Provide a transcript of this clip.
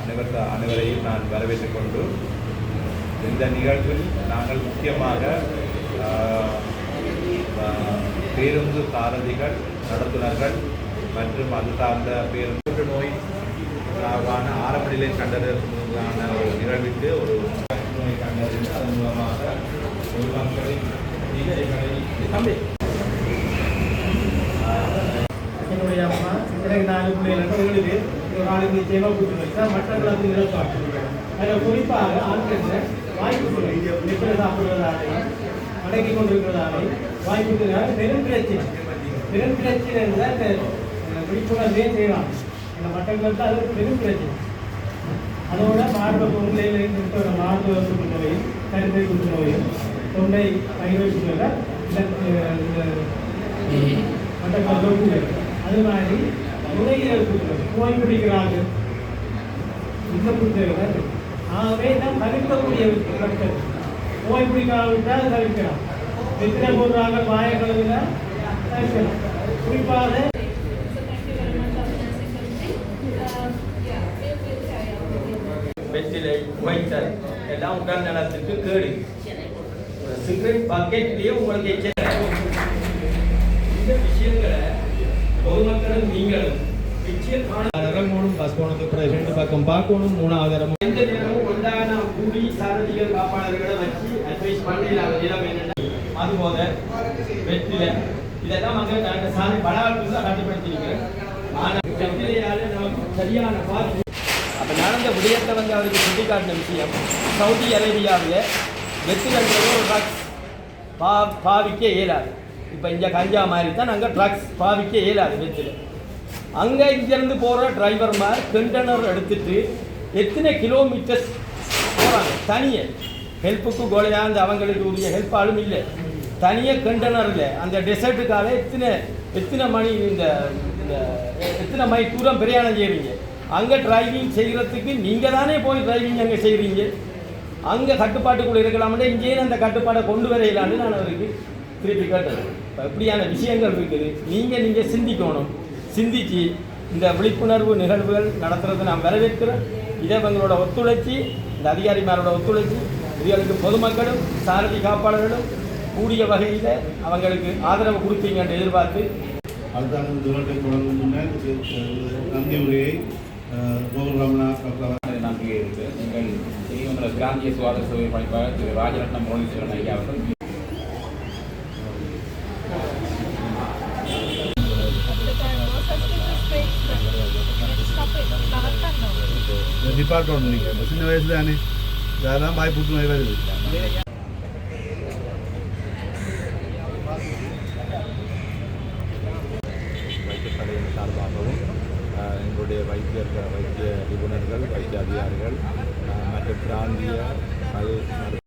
அனைவருக்கு அனைவரையும் நான் வரவேற்றுக் கொண்டு இந்த நிகழ்வில் நாங்கள் முக்கியமாக பேருந்து சாரதிகள் நடத்துனர்கள் மற்றும் அது சார்ந்த பேருந்து நோய் சார்பான ஆரம்ப நிலை கண்டறிதலுக்கான ஒரு நிகழ்விற்கு ஒரு நோய் கண்டறிந்து அதன் மூலமாக பொதுமக்களை அம்மா எனக்கு நாலு ஒரு நாளுக்கு நிச்சயமாக கொடுத்துருங்க மற்றவர்கள் வந்து இழப்பாங்க அதில் குறிப்பாக ஆண்கள் வாய்ப்பு நிற்கிற சாப்பிடுவதாலையும் அடங்கி கொண்டிருக்கிறதாலையும் வாய்ப்புக்காக பெரும் பிரச்சனை பெரும் பிரச்சனை இருந்தால் இந்த விழிப்புணர்வே செய்யலாம் இந்த மட்டங்களுக்கு அது ஒரு பெரும் பிரச்சனை அதோட மார்பக தொண்டையில் இருக்கிற மார்பக புற்றுநோயும் கருத்தை புற்றுநோயும் தொண்டை பயிர் இந்த மட்டங்கள் அது மாதிரி நுரையீரல் நோய் பிடிக்கிறார்கள் இந்த புற்றுநோய்கள் ஆகவே நாம் தவிர்க்கக்கூடிய மக்கள் நோய் பிடிக்காவிட்டால் தவிர்க்கலாம். வெற்றிலை போடுறாங்க பாய கழுவில தவிர்க்கலாம். குறிப்பாக வெற்றிலை வைத்தல் எல்லாம் உடல் நலத்துக்கு கேடு. சிகரெட் உங்களுக்கு இந்த விஷயங்களை பொதுமக்களும் நீங்களும் நிச்சயம் காண இறங்கணும் பஸ் போனதுக்கு அப்புறம் ரெண்டு பக்கம் பார்க்கணும் மூணாவது இடம் எந்த நேரமும் ஒன்றான கூடி சாரதிகள் காப்பாளர்களை வச்சு அட்வைஸ் பண்ணலாம் நிலம் என்னென்ன. அதுபோல வெற்றிலை. இதெல்லாம் வந்து நாங்கள் சாமி பலகாலத்தில் தான் கட்டுப்படுத்திருக்கிறோம் ஆனால் வெற்றிலையால நமக்கு சரியான பார்த்து அப்போ நடந்த விடயத்தை வந்து அவருக்கு சுட்டிக்காட்டின விஷயம். சவுதி அரேபியாவில் வெற்றிலைன்றது ஒரு பாவிக்க இயலாது. இப்போ இங்கே கஞ்சா மாதிரி தான் அங்கே ட்ரக்ஸ் பாவிக்க இயலாது வெற்றிலை அங்கே இங்கேருந்து போகிற டிரைவர்மார் கண்டெய்னர் எடுத்துட்டு எத்தனை கிலோமீட்டர்ஸ் போகிறாங்க தனியே. ஹெல்ப்புக்கு கோலையாக அந்த அவங்களுக்கு உரிய ஹெல்ப் ஆளும் இல்லை. தனியே கண்டெய்னரில் அந்த டெசர்ட்டுக்காக எத்தனை எத்தனை மணி இந்த இந்த எத்தனை மணி தூரம் பிரயாணம் செய்கிறீங்க அங்கே டிரைவிங் செய்கிறதுக்கு நீங்கள் தானே போய் டிரைவிங் அங்கே செய்கிறீங்க அங்கே கட்டுப்பாட்டுக்குள்ளே இருக்கலாம்னா இங்கேயே அந்த கட்டுப்பாடை கொண்டு வரையலான்னு நான் அவருக்கு திருப்பி கேட்டது இப்படியான விஷயங்கள் இருக்குது. நீங்கள் நீங்கள் சிந்திக்கணும். சிந்திச்சு இந்த விழிப்புணர்வு நிகழ்வுகள் நடத்துறதை நான் வரவேற்கிறேன் இதை எங்களோட ஒத்துழைச்சி இந்த அதிகாரிமாரோட ஒத்துழைச்சி இதுகளுக்கு பொதுமக்களும் சாரதி காப்பாளர்களும் கூடிய வகையில் அவங்களுக்கு ஆதரவு கொடுப்பீங்கன்னு எதிர்பார்த்து அதுதான் வருடத்தை தொடங்கும் முன்னர் நன்றி உரையை அஹ், கோகுல் ராமநாத் டாக்டர் நம்பிக்கை இருக்கு நீங்கள் செய்கின்ற பிராந்திய சுகாதார சேவை பணிப்பாளர் திரு ராஜரத்னம் முரளீஸ்வரன் ஐயா அவர்கள். டிபார்ட்மெண்ட் நீங்கள் சின்ன வயசு தானே யாரெல்லாம் வாய் புற்றுநோய் வருது வைத்தியசாலையின் சார்பாகவும் எங்களுடைய வைத்தியர்கள் வைத்திய நிபுணர்கள் வைத்திய அதிகாரிகள் மற்ற பிராந்திய பல் மருத்துவ